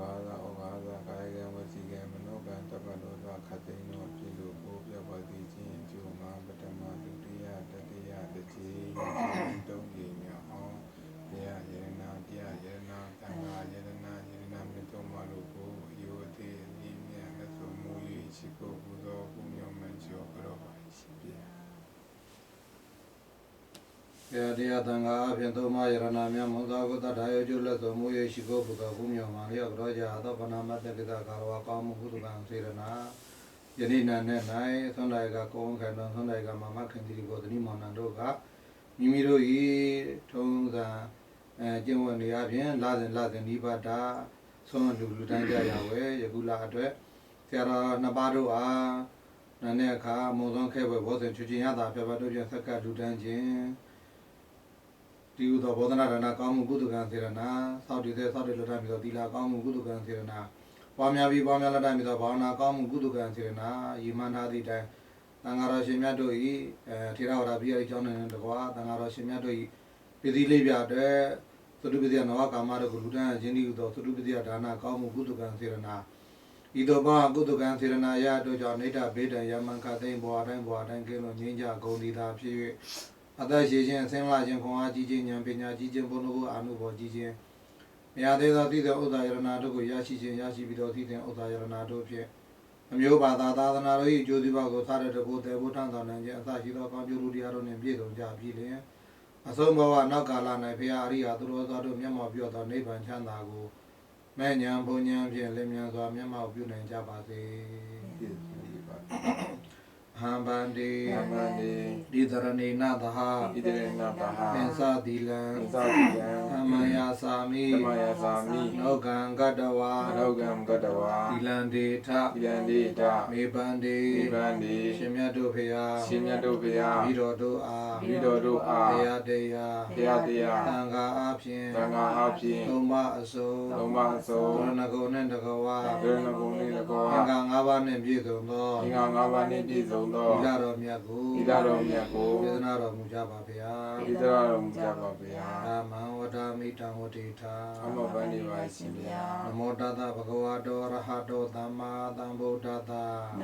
ဃာ တရားတန်ခါအပြင်သုံးပါးယရနာမြတ်မုံသာကိုတထာယောကျုလက်စုံမူရရှိကိုဘုရားဘုမြောမှလျောက်တော်ကြသောဗနာမတ္တကိတကာရဝကောင်းမှုကုသကံစေရနာယနေ့နာနဲ့၌သွန်တိုင်ကကောင်းခံတော်သွန်တိုင်ကမမခင်တိကိုသတိမောင်နှံတို့ကမိမိတို့ဤထုံးစံအဲကျင့်ဝတ်နေအပြင်လာစဉ်လာစဉ်နိဗ္ဗာန်ဆုံးလူလူတိုင်းကြရဝဲယခုလာအတွက်ဆရာတော်နှစ်ပါးတို့အားနာနဲ့အခါမုံဆုံးခဲဘွယ်ဘောဇင်ချူချင်းရတာပြပတို့ပြန်ဆက်ကလူတန်းခြင်း ဒီဥသောဘောဓနာဒါနကောင်းမှုကုသကံစေရနာသောက်တည်တဲ့သောက်တည်လွတ်တတ်ပြီးတော့သီလကောင်းမှုကုသကံစေရနာပွားများပြီးပွားများလွတ်တတ်ပြီးတော့ဘာဝနာကောင်းမှုကုသကံစေရနာယီမန္တာသည့်တိုင်သံဃာတော်ရှင်မြတ်တို့ဤအဲထေရဝါဒပြည်ရိကျောင်းနေတကွာသံဃာတော်ရှင်မြတ်တို့ဤပြည်စည်းလေးပြတဲ့သတုပတိယနဝကာမတို့ကိုလူတန်းခြင်းဒီဥသောသတုပတိယဒါနကောင်းမှုကုသကံစေရနာဤသို့ဘာကုသကံစေရနာရတို့ကြောင့်နေတ္တဘေးတံယမန်ခသိမ့်ဘဝတိုင်းဘဝတိုင်းကင်းလို့ငြိမ်းကြဂုံဒီသာဖြစ်၍ အသက်ရှိခြင်းအစင်းလာခြင်းခွန်အားကြီးခြင်းဉာဏ်ပညာကြီးခြင်းဘုန်းတော်ကိုအာနုဘော်ကြီးခြင်းမရသေးသောသိတဲ့ဥဒ္ဒါယရဏတို့ကိုရရှိခြင်းရရှိပြီးတော့သိတဲ့ဥဒ္ဒါယရဏတို့ဖြင့်အမျိုးဘာသာသာသနာတော်၏အကျိုးစီးပွားကိုသာတဲ့တကူတေဖို့ထမ်းဆောင်နိုင်ခြင်းအသရှိသောကောင်းကျိုးလူတရားတို့နှင့်ပြည့်စုံကြပြီလျင်အဆုံးဘဝနောက်ကာလ၌ဖရာအရိယာသူတော်သောတို့မျက်မှောက်ပြုသောနိဗ္ဗာန်ချမ်းသာကိုမဲ့ညာဘုံညာဖြင့်လင်းမြန်စွာမျက်မှောက်ပြုနိုင်ကြပါစေပြည့်စုံပါ ဟံဗန္တိယမန္တိဒီသရဏေနသဟဣတိရေနတဟပင်စသီလံသံတိယံသမယသာမိသမယသာမိနောကံကတဝါအနောကံကတဝါသီလံဒေထယန္တိတမေပန္တိနိဗ္ဗာန်တိရှင်မြတ်တို့ဖရာရှင်မြတ်တို့ဘုရားပြီးတော်တို့အားပြီးတော်တို့အားတရားတရားတရားတရားသံဃာအဖြင့်သံဃာအားဖြင့်သုံးပါအစုံသုံးပါအစုံသရဏဂုံနှင့်တကဝါဒုရဏဂုံလေးတကောသံဃာ၅ပါးနှင့်ပြည့်စုံသောဒီငါ၅ပါးနှင့်ပြည့်စုံသောသီလတော်မြတ်ကိုသီလတော်မြတ်ကိုပြဒနာတော်မူကြပါဗျာဒီတရားတော်မူကြပါဗျာအာမံဝဒာမိတံဝတိထာအမဘန္ဒီပါရှင်ဗျာနမောတတဗုဒ္ဓဝါတောရဟတောသမ္မာသမ္ဗုဒ္ဓတ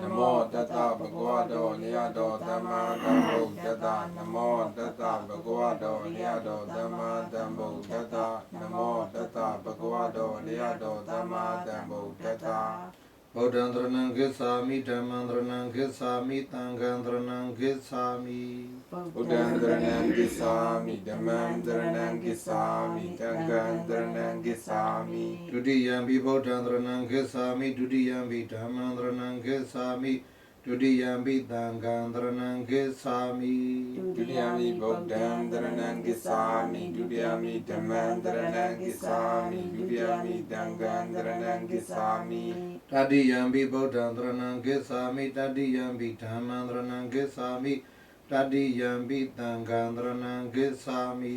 နမောတတဗုဒ္ဓဝါတော်လျာတော်သမ္မာသမ္ဗုဒ္ဓတ္တနမောတတဗုဒ္ဓဝါတော်လျာတော်သမ္မာသမ္ဗုဒ္ဓတ္တနမောတတဗုဒ္ဓဝါတော်လျာတော်သမ္မာသမ္ဗုဒ္ဓတ္တ ဗုဒ္ဓံတရဏံကိသာမိဓမ္မံတရဏံကိသာမိသံဃံတရဏံကိသာမိဘုဒ္ဓံတရဏံကိသာမိဓမ္မံတရဏံကိသာမိတံဃံတရဏံကိသာမိဒုတိယံဘိဗုဒ္ဓံတရဏံကိသာမိဒုတိယံဘိဓမ္မံတရဏံကိသာမိ ဒုတိယံဘိသံဃံတရဏံကိသာမိဒုတိယမိဗုဒ္ဓံတရဏံကိသာမိဒုတိယမိဓမ္မံတရဏံကိသာမိဒုတိယမိတံဃံတရဏံကိသာမိတတိယံဘိဗုဒ္ဓံတရဏံကိသာမိတတိယံဘိဓမ္မံတရဏံကိသာမိ တတိယံဘိသံဃံတရဏံကိသာမိ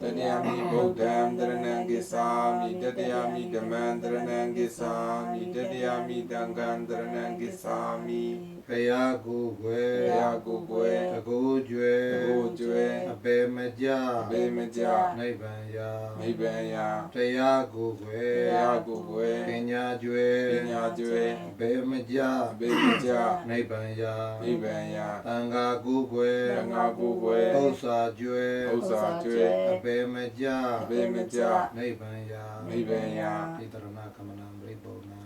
တတိယမိဗုဒ္ဓံတရဏံကိသာမိတတိယမိဓမ္မံတရဏံကိသာမိတတိယမိတံဃံတရဏံကိသာမိဖယားကိုယ်ွယ်ဘုရားကိုယ်ကိုယ်တကူကျွယ်တကိုယ်ကျွဲအပေမကြဘေမကြနိဗ္ဗာန်ရာနိဗ္ဗာန်ရာတရားကိုယ်ွယ်ဘုရားကိုယ်ကိုယ်ပညာကျွယ်ပညာကျွဲအပေမကြဘေမကြနိဗ္ဗာန်ရာနိဗ္ဗာန်ရာသံဃာကိုယ်ွယ်သံဃာကိုယ်ကိုယ်ဥစ္စာကျွယ်ဥစ္စာကျွဲအပေမကြဘေမကြနိဗ္ဗာန်ရာနိဗ္ဗာန်ရာဣတရဏကမနံပရိပုဏ္ဏ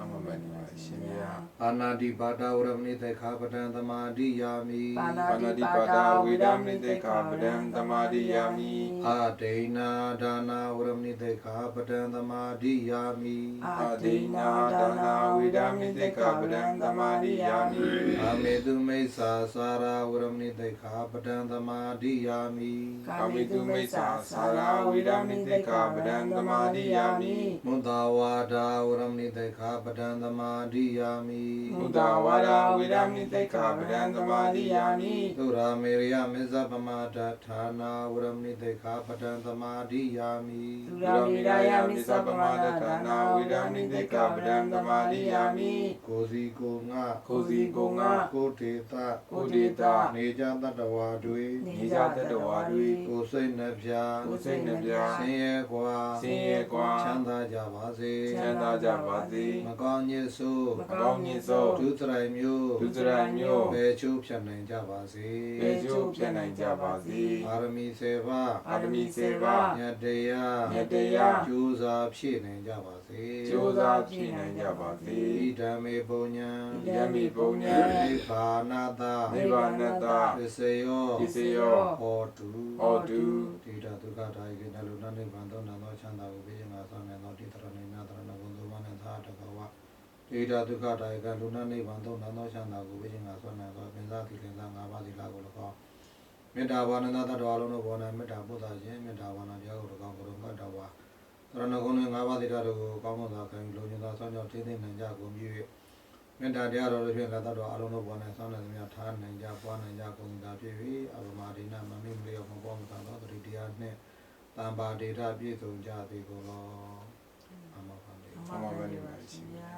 အမမနိပါရှင်ဗျာအာနာတိပါဒဝရမဏိသေခာပတံသမာဓိယာမိပါဏတိပါဒဝေဒမနိတေခာပဒံသမာဓိယာမိအာဒိနာဒါနာဝရမဏိသေခာပတံသမာဓိယာမိအာဒိနာဒါနာဝေဒမနိတေခာပဒံသမာဓိယာမိအာမေတုမိစ္ဆာစာရာဝရမဏိသေခာပတံသမာဓိယာမိကာမိတုမိစ္ဆာသာရာဝေဒမနိတေခာပဒံသမာဓိယာမိမုဒ္ဒဝါဒာဝရမဏိသေခာပတံသသမာဓိယာမိမုဒ္ဒဝါဒဝေရမိသိက္ခာပဒံသမာဓိယာမိသုရာမေရိယမေဇပမာဒဌာနာဝရမိတေခာပတံသမာဓိယာမိသုရာမေရာယမိစ္ဆပမာဒဌာနာဝိဒာမိသိက္ခာပဒံသမာဓိယာမိကိုစီကိုငါကိုစီကိုငါကိုတေတကိုဒေတာနေကြတတ္တဝါတွေနေကြတတဝါတွေကိုစိတ်နှပြကိုစိတ်နှပြဆင်းရဲကွာဆင်းရဲကွာချမ်းသာကြပါစေချမ်းသာကြပါစေမကောင်းညစ်ဆိုးမကောင်းညစ်သောဒုစရိုက်မျိုးဒုစရိုက်မျိုးဘယ်ချိုးဖြတ်နိုင်ကြပါစေပေချိုးပြတ်နိုင်ကြပါစေအာရမီစေပါအာရမီစေပါမြတ်တရားမြတ်တရားကျိုးစားဖြည့်နိုင်ကြပါစေကြိုးစားပြည့်နိုင်ကြပါစေဣဒံမေပုံညာယမိပုံညာနိဗ္ဗာနတနိဗ္ဗာနတပစ္စယောပစ္စယောဟောတုဟောတုတိတဒုက္ခဒါယကေနလုနနိဗ္ဗာန်သောနာသောချမ်းသာကိုပြည့်ငါဆောင်နေသောတိတရဏိနာတရဏဘုံသောမနသာတကဝတိတဒုက္ခဒါယကလုနနိဗ္ဗာန်သောနာသောချမ်းသာကိုပြည့်ငါဆောင်နေသောပင်စားတိလင်္သာ၅ပါးသီလကို၎င်းမေတ္တာဘာနန္တတ္တဝါလုံးတို့ဘောနာမေတ္တာပုဒ္ဒါရှင်မေတ္တာဘာနာပြာကို၎င်းကိုယ်တော်တဝါတရဏဂုံနဲ့၅ပါးသီလတို့ကိုကောင်းမွန်စွာခံယူလုံခြုံစွာဆောင်ကြောင်းထိသိနိုင်ကြကုန်ပြီ၍ မေတ္တာတရားတော်တို့ဖြင့်လက်တော်အလုံးစုံပေါ်၌ဆောင်းနေသမျှထားနိုင်ကြပွားနိုင်ကြကုန်သာဖြစ်၍အဘမဒိနမမိမလျောမပေါ်မသာသောတတိတရားနှင့်တံပါဒေတာပြည့်စုံကြသည်ကိုလောအမဖန်တေအမဘယ်နေပါရှိပါ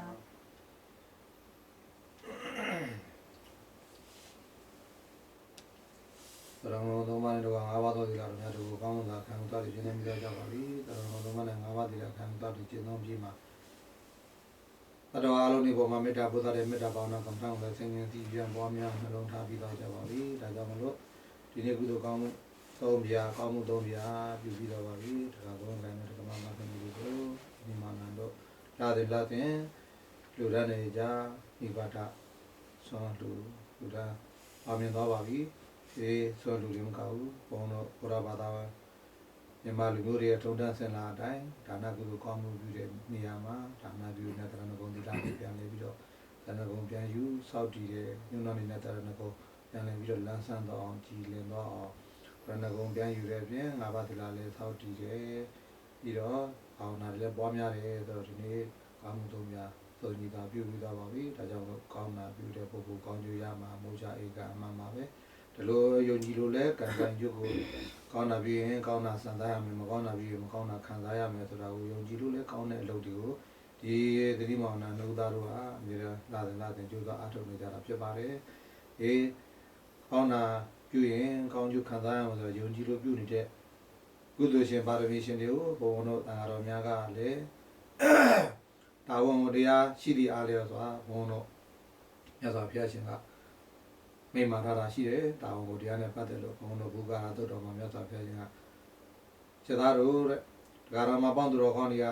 သရံတော်သုံးပါးနဲ့တော့၅ပါးသောသီလတော်များတို့ကိုကောင်းစွာခံယူတော်ခြင်းနဲ့မြတ်ကြပါပြီသရံတော်သုံးပါးနဲ့၅ပါးသီလခံယူတော်ခြင်းသုံးပြီးမှ တတော်အလုံးဒီပေါ်မှာမေတ္တာဘုရားရဲ့မေတ္တာဘာဝနာကံထောင်းတဲ့ဆင်ញင်စီပြန်ပွားများနှလုံးထားပြီးတော့ကြပါပြီဒါကြောင့်မလို့ဒီနေ့ကုသိုလ်ကောင်းမှုသုံးပြာကောင်းမှုသုံးပြာပြုပြီးတော့ပါပြီဒါကဘုန်းလည်းနဲ့ဓမ္မမသင်္ကေတကိုဒီမာနန္တို့လာတယ်လာတဲ့လူရနေကြဤပါဒဆွမ်းလူလူရအောင်မြင်သွားပါပြီဒီဆွမ်းလူတွေမကဘူးဘုန်းတော်ဘုရားဘာသာ မြန်မာလူမျိုးတွေထုံတန်းဆင်လာအတိုင်းဒါနကုသိုလ်ကောင်းမှုပြုတဲ့နေရာမှာဒါနပြုနေတဲ့တရဏဂုံတိလာကိုပြန်လေပြီးတော့တရဏဂုံပြန်ယူစောက်တည်တဲ့ညွန်းတော်နေတဲ့တရဏဂုံပြန်လေပြီးတော့လမ်းဆန်းတော့အောင်ကြည်လင်တော့အောင်ရဏဂုံပြန်ယူတဲ့အပြင်ငါးပါးသီလလည်းသောက်တည်တယ်ပြီးတော့ဘာဝနာလည်းပွားများတယ်ဆိုတော့ဒီနေ့ကောင်းမှုသုံးများသုံးညီတာပြုပြီးသွားပါပြီဒါကြောင့်လို့ကောင်းတာပြုတဲ့ပုဂ္ဂိုလ်ကောင်းကျိုးရမှာမိုးချဧကအမှန်ပါပဲ ဒီလိုယုံကြည်လို့လည်းကံကံကျုပ်ကိုကောင်းတာပြီးရင်ကောင်းတာစံစားရမယ်မကောင်းတာပြီးရင်မကောင်းတာခံစားရမယ်ဆိုတာကိုယုံကြည်လို့လည်းကောင်းတဲ့အလုပ်တွေကိုဒီသတိမောင်နာနှုတ်သားတို့ဟာအမြဲတမ်းလာတယ်လာတယ်ကြိုးစားအားထုတ်နေကြတာဖြစ်ပါတယ်အေးကောင်းတာပြုရင်ကောင်းကျိုးခံစားရမှာဆိုတော့ယုံကြည်လို့ပြုနေတဲ့ကုသိုလ်ရှင်ပါရမီရှင်တွေကိုဘုံဘုံတို့တန်ဃာတော်များကလည်းတာဝန်ကိုတရားရှိသည့်အားလျော်စွာဘုံဘုံတို့မြတ်စွာဘုရားရှင်က မိန့်မာထားတာရှိတယ်တာဝန်ကိုတရားနဲ့ပတ်သက်လို့ဘုံဘုံတို့ဘုရားတော်တော်မှာမြတ်စွာဘုရားရှင်ကခြေသားတို့တဲ့ဒကာရမပေါင်းသူတော်ကောင်းတွေက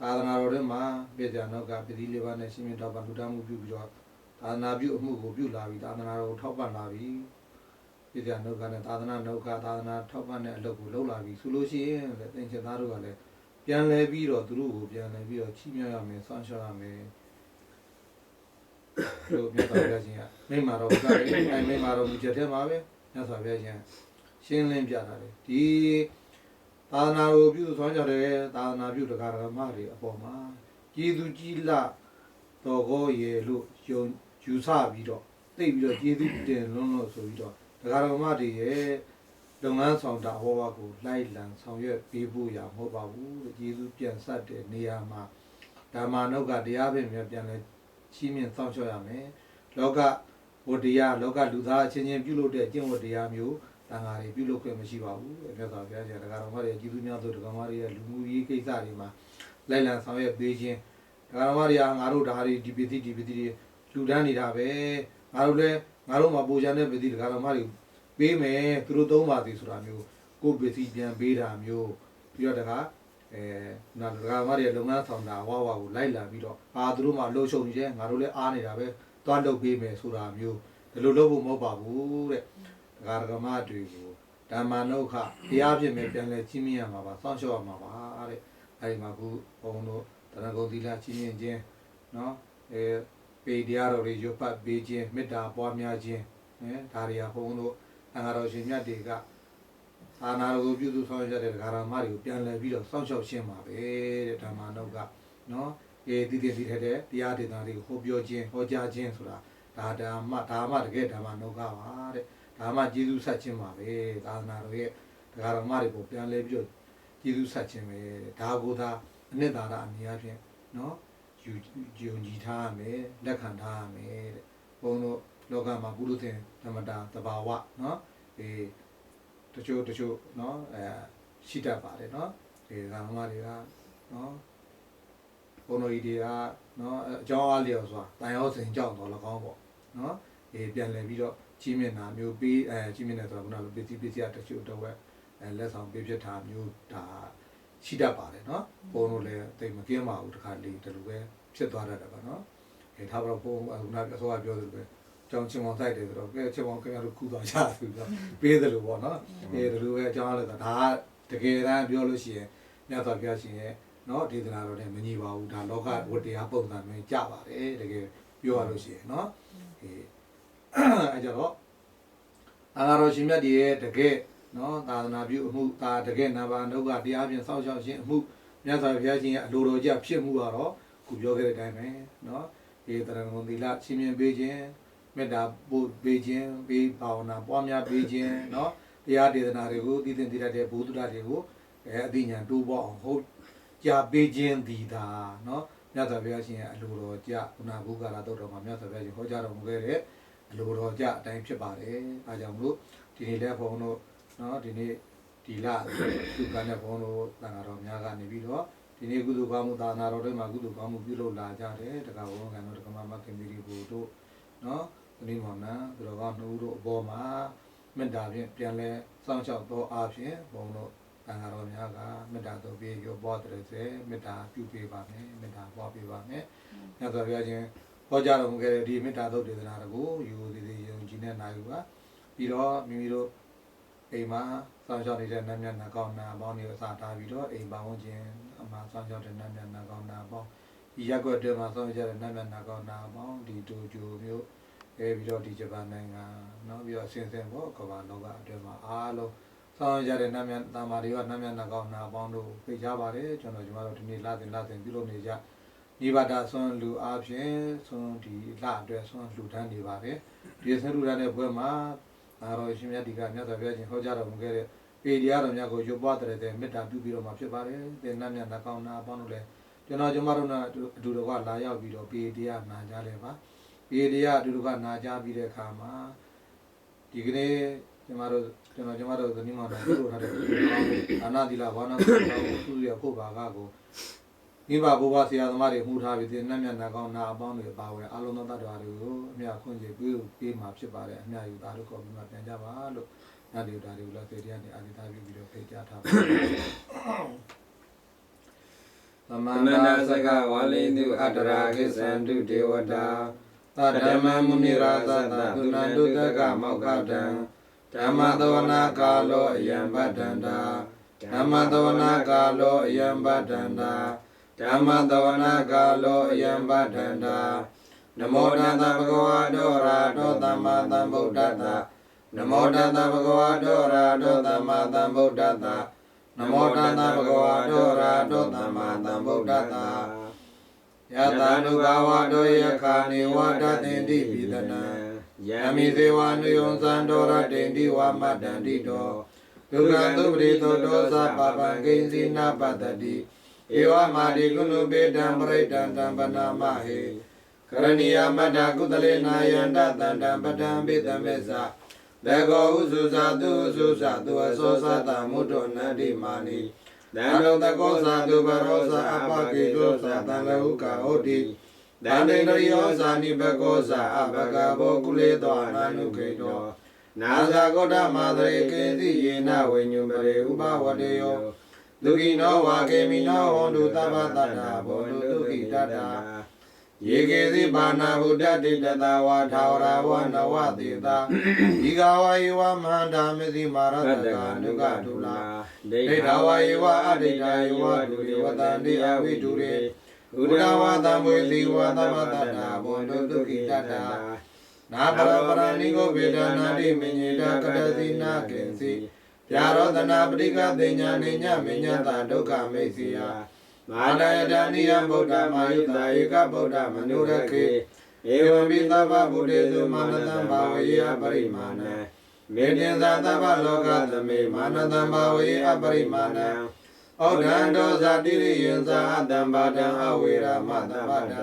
သာသနာတော်ထဲမှာပြည်ကြနောက်ကပြည်လေးပါးနဲ့ရှင်မြတ်တော်ပါလူတန်းမှုပြုပြီးတော့သာသနာပြုအမှုကိုပြုလာပြီးသာသနာတော်ကိုထောက်ပံ့လာပြီးပြည်ပြနှုတ်ကနဲ့သာသနာနှုတ်ကသာသနာထောက်ပံ့တဲ့အလုပ်ကိုလုပ်လာပြီဆိုလို့ရှိရင်လေသင်္ချင်သားတို့ကလည်းပြန်လဲပြီးတော့သူတို့ကိုပြန်လဲပြီးတော့ချီးမြှောက်ရမယ်ဆောင်းရှောက်ရမယ် တို့မြတ်စွာဘုရားရှင်ကမိမတော်ကလည်းအဲမိမတော်မူချက်ထဲမှာပဲမြတ်စွာဘုရားရှင်ရှင်းလင်းပြတာလေဒီသာသနာကိုပြုဆွမ်းကြတဲ့သာသနာပြုတရားဓမ္မတွေအပေါ်မှာကျေးဇူးကြီးလာတော်ကောရေလို့ယုံယူဆပြီးတော့သိပြီးတော့ကျေးဇူးတင်လွန်းလို့ဆိုပြီးတော့ဒကာတော်မတွေရဲ့လုပ်ငန်းဆောင်တာဟောပါကိုလိုက်လံဆောင်ရွက်ပေးဖို့ရမဟုတ်ပါဘူးတဲ့ယေရှုပြန်ဆက်တဲ့နေရာမှာဓမ္မနုတ်ကတရားပင်မြတ်ပြန်လဲ ချီးမြှင့်စောင့်ရှောက်ရမယ်လောကဝတ္တရားလောကလူသားအချင်းချင်းပြုလုပ်တဲ့ကျင့်ဝတ်တရားမျိုးတန်ဃာတွေပြုလုပ်ခွင့်မရှိပါဘူးတဲ့မြတ်စွာဘုရားရှင်ဒကာတော်မတွေကျေးဇူးများသောဒကာမတွေရဲ့လူမှုရေးကိစ္စတွေမှာလိုက်လံဆောင်ရွက်ပေးခြင်းဒကာတော်မတွေကငါတို့ဒါတွေဒီပစ္စည်းဒီပစ္စည်းတွေလူတန်းနေတာပဲငါတို့လည်းငါတို့မှာပူဇော်တဲ့ပစ္စည်းဒကာတော်မတွေပေးမယ်သူတို့သုံးပါသည်ဆိုတာမျိုးကိုယ်ပစ္စည်းပြန်ပေးတာမျိုးပြီးတော့တခါ အဲနာဒကာမတွေလုပ်ငန်းဆောင်တာဝါဝါကိုလိုက်လာပြီးတော့အာသူတို့မှလှုပ်ရှုံနေတယ်ငါတို့လည်းအားနေတာပဲသွားလုပ်ပေးမယ်ဆိုတာမျိုးဒီလိုလုပ်ဖို့မဟုတ်ပါဘူးတဲ့ဒကာဒကာမတွေကိုဓမ္မနုခတရားဖြစ်မယ်ပြန်လဲချင်းမြင်ရမှာပါစောင့်ရှောက်ရမှာပါတဲ့အဲဒီမှာခုဘုံတို့တရဏဂုံသီလချင်းမြင်ခြင်းနော်အဲပေတရားတော်တွေရွတ်ပတ်ပေးခြင်းမေတ္တာပွားများခြင်းအဲဒါတွေကဘုံတို့အင်္ဂါတော်ရှင်မြတ်တွေက သာနာတော်ကိုပြုစုဆောင်ရွက်တဲ့ဒကာရမတွေကိုပြန်လည်ပြီးတော့စောင့်ရှောက်ရှင်းပါပဲတဲ့ဓမ္မနုတ်ကနော်အေးတည်တည်တည်တဲ့တရားဒေသတွေကိုဟောပြောခြင်းဟောကြားခြင်းဆိုတာဒါဓမ္မဒါမှတကယ်ဓမ္မနှုတ်ကပါတဲ့ဒါမှကျေးဇူးဆက်ခြင်းပါပဲသာသနာတော်ရဲ့တရားတော်မတွေကိုပြန်လဲပြီးတော့ကျေးဇူးဆက်ခြင်းပဲဒါကိုသာအနှစ်သာရအများဖြင့်နော်ယူယူကြည်ထားရမယ်လက်ခံထားရမယ်တဲ့ဘုန်းတို့လောကမှာပုရုသင်ဓမ္မတာတဘာဝနော်အေး တချို့တချို့နော်အဲရှိတတ်ပါတယ်နော်ဒီဓမ္မတွေကနော်ဘုံတော်ကြီးတွေကနော်အကြောင်းအားလျော်စွာတန်ရောစင်ကြောက်တော်၎င်းပေါ့နော်အေးပြန်လည်ပြီးတော့ကြီးမြင့်တာမျိုးပေးအဲကြီးမြင့်တယ်ဆိုတော့ခုနကလိုပစ္စည်းပစ္စည်းတချို့တော့ဝက်အဲလက်ဆောင်ပေးဖြစ်တာမျိုးဒါရှိတတ်ပါတယ်နော်ဘုံတို့လည်းတိတ်မကင်းပါဘူးတခါလေဒီလိုပဲဖြစ်သွားတတ်တယ်ပါနော်အဲထားတော့ဘုံခုနကအစောကပြောသလိုပဲ ကျောင်းချင်းမောင်တိုက်တယ်ဆိုတော့ကဲချင်းမောင်ခင်ဗျားတို့ကူတော်ရဆိုပြီးတော့ပေးတယ်လို့ပေါ့နော်အဲဒါလိုပဲကျောင်းလည်းဒါဒါတကယ်တမ်းပြောလို့ရှိရင်မြတ်စွာဘုရားရှင်ရဲ့နော်ဒေသနာတော်နဲ့မညီပါဘူးဒါလောကဝတ္တရားပုံစံမျိုးကြပါတယ်တကယ်ပြောရလို့ရှိရင်နော်အဲအဲကြတော့အာနာတော်ရှင်မြတ်ကြီးရဲ့တကယ်နော်သာသနာပြုအမှုဒါတကယ်နာဘာနုကတရားပြင်စောင့်ရှောက်ခြင်းအမှုမြတ်စွာဘုရားရှင်ရဲ့အလိုတော်ကြဖြစ်မှုကတော့ခုပြောခဲ့တဲ့အတိုင်းပဲနော်ဧတရဏဂုံသီလရှင်မြင်ပေးခြင်း မေတ္တာပို့ပေးခြင်းပေးဘာဝနာပွားများပေးခြင်းเนาะတရားဒေသနာတွေကိုတည်တင်တည်တတ်တဲ့ဘုဒ္ဓတရားတွေကိုအဲအသိဉာဏ်တိုးပေါအောင်ဟုတ် ကြာပေးခြင်းဒီသာเนาะမြတ်စွာဘုရားရှင်ရဲ့အလိုတော်ကြခုနဘုရားလာတော့တော်မှာမြတ်စွာဘုရားရှင်ဟောကြားတော်မူခဲ့တဲ့အလိုတော်ကြအတိုင်းဖြစ်ပါတယ်။အဲကြောင့်မလို့ဒီနေ့လည်းဘုန်းတို့เนาะဒီနေ့ဒီလသူကနဲ့ဘုန်းတို့တန်ဃာတော်များကနေပြီးတော့ဒီနေ့ကုသိုလ်ကောင်းမှုသာနာတော်တွေမှာကုသိုလ်ကောင်းမှုပြုလုပ်လာကြတယ်တက္ကဝဘုန်းကန်တို့တက္ကမမခင်မီရီဘုတို့เนาะဒီ နေ့မှာနာသူတော်ကောင်းနှုတ်တို့အပေါ်မှာမေတ္တာဖြင့်ပြန်လဲစောင့်ရှောက်သောအားဖြင့်ဘုန်းတို့တန်ဃာတော်များကမေတ္တာတော်ပြေရောပွားတဲ့စေမေတ္တာပြုပေးပါမယ်မေတ္တာပွားပေးပါမယ်မြတ်စွာဘုရားရှင်ဟောကြားတော်မူခဲ့တဲ့ဒီမေတ္တာသုတ်ဒေသနာတော်ကိုယူသည်သည်ယုံကြည်နဲ့နိုင်ယူပါပြီးတော့မိမိတို့အိမ်မှာစောင့်ရှောက်နေတဲ့နတ်မြတ်နာကောင်းနာပေါင်းတွေကိုအစာထားပြီးတော့အိမ်ပါဝင်ခြင်းအမှာစောင့်ရှောက်တဲ့နတ်မြတ်နာကောင်းနာပေါင်းဒီရက်ွက်တွေမှာစောင့်ရှောက်တဲ့နတ်မြတ်နာကောင်းနာပေါင်းဒီတူဂျူမျိုး အဲပြီးတော့ဒီဂျပန်နိုင်ငံနော်ပြီးတော့ဆင်ဆင်ပေါ့ကမ္ဘာလောကအတွင်းမှာအားလုံးစောင့်ရတဲ့နာမည်တာမာတွေကနာမည်နှကောင်းနာပေါင်းတို့ဖိတ်ကြားပါတယ်ကျွန်တော်ညီမတို့ဒီနေ့လာတင်လာတင်ပြုလုပ်နေကြညီပါတာဆွန်လူအားဖြင့်ဆွန်ဒီလအတွက်ဆွန်လူတန်းနေပါတယ်ဒီဆန်လူတန်းတဲ့ဘွဲမှာနာတော်ရှင်မြတ်ဒီကမြတ်စွာဘုရားရှင်ဟောကြားတော်မူခဲ့တဲ့ပေတရားတော်များကိုရုပ်ပွားတဲ့တဲ့မေတ္တာပြုပြီးတော့မှာဖြစ်ပါတယ်သင်္နတ်မြတ်နှကောင်းနာပေါင်းတို့လည်းကျွန်တော်ညီမတို့နဲ့အတူတကွလာရောက်ပြီးတော့ပေတရားနာကြလဲပါ ပေတရားအတူတကွနာကြပြီးတဲ့အခါမှာဒီကနေ့ကျွန်မတို့ကျွန်တော်ကျမတို့သတိမှတော့ပြုလုပ်ထားတဲ့အာနာတိလာဘာနာကိုသူရဖို့ပါကကိုမိဘဘိုးဘဆရာသမားတွေမှုထားပြီးတဲ့နတ်မြတ်နာကောင်းနာအပေါင်းတွေပါဝယ်အလုံးစုံတတ်တော်တွေကိုအမြခွင့်ကျေပြီးပေးမှာဖြစ်ပါတယ်အမြယူသားတို့ကောပြီးမှပြန်ကြပါလို့နတ်တွေဒါတွေကိုလည်းသေတရားနဲ့အာသီတာပြုပြီးတော့ဖိတ်ကြားထားပါတယ်သမအနန္တစကဝါလိတုအတ္တရာကိသံတုဒေဝတာ သတ္တမမုနိရာသတသုဏန္တုတကမောက္ခတံဓမ္မသဝနာကာလောအယံပတ္တန္တာဓမ္မသဝနာကာလောအယံပတ္တန္တာဓမ္မသဝနာကာလောအယံပတ္တန္တာနမောတတဗုဒ္ဓဝါဒောရာဒောသမ္မာသမ္ဗုဒ္ဓတ္တနမောတတဗုဒ္ဓဝါဒောရာဒောသမ္မာသမ္ဗုဒ္ဓတ္တနမောတတဗုဒ္ဓဝါဒောရာဒောသမ္မာသမ္ဗုဒ္ဓတ္တ ယတနုဘာဝတောယခာနေဝတတင်တိပိဒနံယမိဇေဝနုယုံသံတောရတင်တိဝမတ္တန္တိတောဒုက္ခသုပရိသောတောသပပံကိဉ္စီနာပတ္တတိဧဝမာတိကုဏုပေတံပရိတံတံပနာမဟေကရဏီယမတ္တကုသလေနာယန္တတန္တံပတံပိတမေသသေကောဥစုဇာတုဥစုဇာတုအသောသတမုဒ္ဒနန္တိမာနိ တံတောတကောသာတုဘရောသာအပကေတောသာတံလဟုကာဟောတိတံတေတရိယောသာနိဘကောသာအဘဂဘောကုလေတောအနာနုခေတောနာဇာကောတမာတရေကေတိယေနဝိညုပရေဥပဝတေယောဒုက္ခိနောဝါကေမိနောဟောတုတဗ္ဗတတ္တာဘောတုဒုက္ခိတတ္တာ ယေကေတိပါဏဗုဒ္ဓတိတတဝါထာဝရဝနဝတေတာဤကဝါယေဝမဟာဓမ္မတိမာရတကာနုကတုလာဒိဋ္ဌဝါယေဝအဒိဋ္ဌာယေဝဒုရေဝတန္တိအဝိဒုရေဥဒဝါသံဝေသီဝသမတတ္တာဘွန်တုဒုက္ခိတတ္တာနာပရပရဏိကိုဗေဒနာတိမညေတာကတသိနာကင်စီပြာရောတနာပရိကသိညာနေညမညတဒုက္ခမိတ်စီယ မာနယတနိယဗုဒ္ဓမာယုတာဧကဗုဒ္ဓမနုရခေဧဝံပိသဗ္ဗဗုဒ္ဓေသူမာနတံဘာဝေယပရိမာဏံမေတ္တင်သာသဗ္ဗလောကသမေမာနတံဘာဝေယပရိမာဏံဩဒံဒောဇာတိရိယံသာအတံပါဒံအဝေရမတံပါဒံ